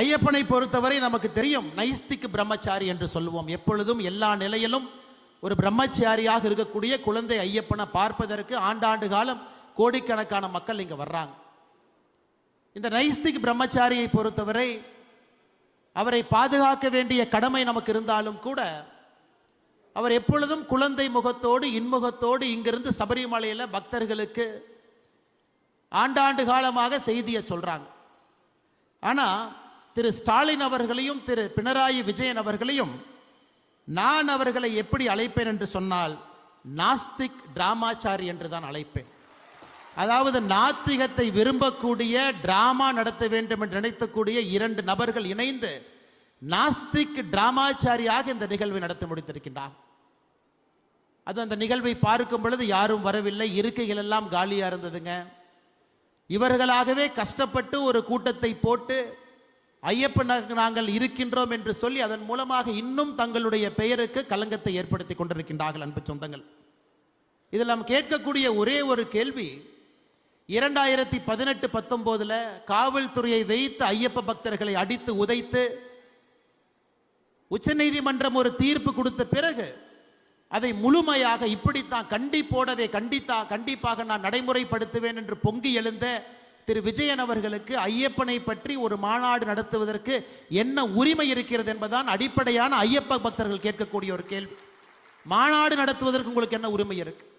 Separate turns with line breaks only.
ஐயப்பனை பொறுத்தவரை நமக்கு தெரியும் நைஸ்திக் பிரம்மச்சாரி என்று சொல்லுவோம். எப்பொழுதும் எல்லா நிலையிலும் ஒரு பிரம்மச்சாரியாக இருக்கக்கூடிய குழந்தை ஐயப்பனை பார்ப்பதற்கு ஆண்டாண்டு காலம் கோடிக்கணக்கான மக்கள் இங்கே வர்றாங்க. இந்த நைஸ்திக் பிரம்மச்சாரியை பொறுத்தவரை அவரை பாதுகாக்க வேண்டிய கடமை நமக்கு இருந்தாலும் கூட அவர் எப்பொழுதும் குழந்தை முகத்தோடு இன்முகத்தோடு இங்கிருந்து சபரிமலையில் பக்தர்களுக்கு ஆண்டாண்டு காலமாக செய்தியை சொல்கிறாங்க ஆனால் திரு ஸ்டாலின் அவர்களையும் திரு பினராயி விஜயன் அவர்களையும் நான் அவர்களை எப்படி அழைப்பேன் என்று சொன்னால் நாஸ்திக் டிராமாச்சாரி என்று தான் அழைப்பேன். அதாவது நாத்திகத்தை விரும்பக்கூடிய டிராமா நடத்த வேண்டும் என்று நினைத்தக்கூடிய இரண்டு நபர்கள் இணைந்து நாஸ்திக் டிராமாச்சாரியாக இந்த நிகழ்வை நடத்தி முடித்திருக்கின்றார். அது அந்த நிகழ்வை பார்க்கும் பொழுது யாரும் வரவில்லை இருக்கைகள் எல்லாம் காலியாக இருந்ததுங்க. இவர்களாகவே கஷ்டப்பட்டு ஒரு கூட்டத்தை போட்டு ஐயப்பனுக்கு நாங்கள் இருக்கின்றோம் என்று சொல்லி அதன் மூலமாக இன்னும் தங்களுடைய பெயருக்கு களங்கத்தை ஏற்படுத்தி கொண்டிருக்கின்றார்கள் அன்பு சொந்தங்கள். இதில் நாம் கேட்கக்கூடிய ஒரே ஒரு கேள்வி இரண்டாயிரத்தி பதினெட்டு பத்தொம்போதில் காவல்துறையை வைத்து ஐயப்ப பக்தர்களை அடித்து உதைத்து உச்சநீதிமன்றம் ஒரு தீர்ப்பு கொடுத்த பிறகு அதை முழுமையாக இப்படித்தான் கண்டிப்போடவே கண்டித்தா கண்டிப்பாக நான் நடைமுறைப்படுத்துவேன் என்று பொங்கி எழுந்த திரு விஜயன் அவர்களுக்கு ஐயப்பனை பற்றி ஒரு மாநாடு நடத்துவதற்கு என்ன உரிமை இருக்கிறது என்பதுதான் அடிப்படையான ஐயப்ப பக்தர்கள் கேட்கக்கூடிய ஒரு கேள்வி. மாநாடு நடத்துவதற்கு உங்களுக்கு என்ன உரிமை இருக்குது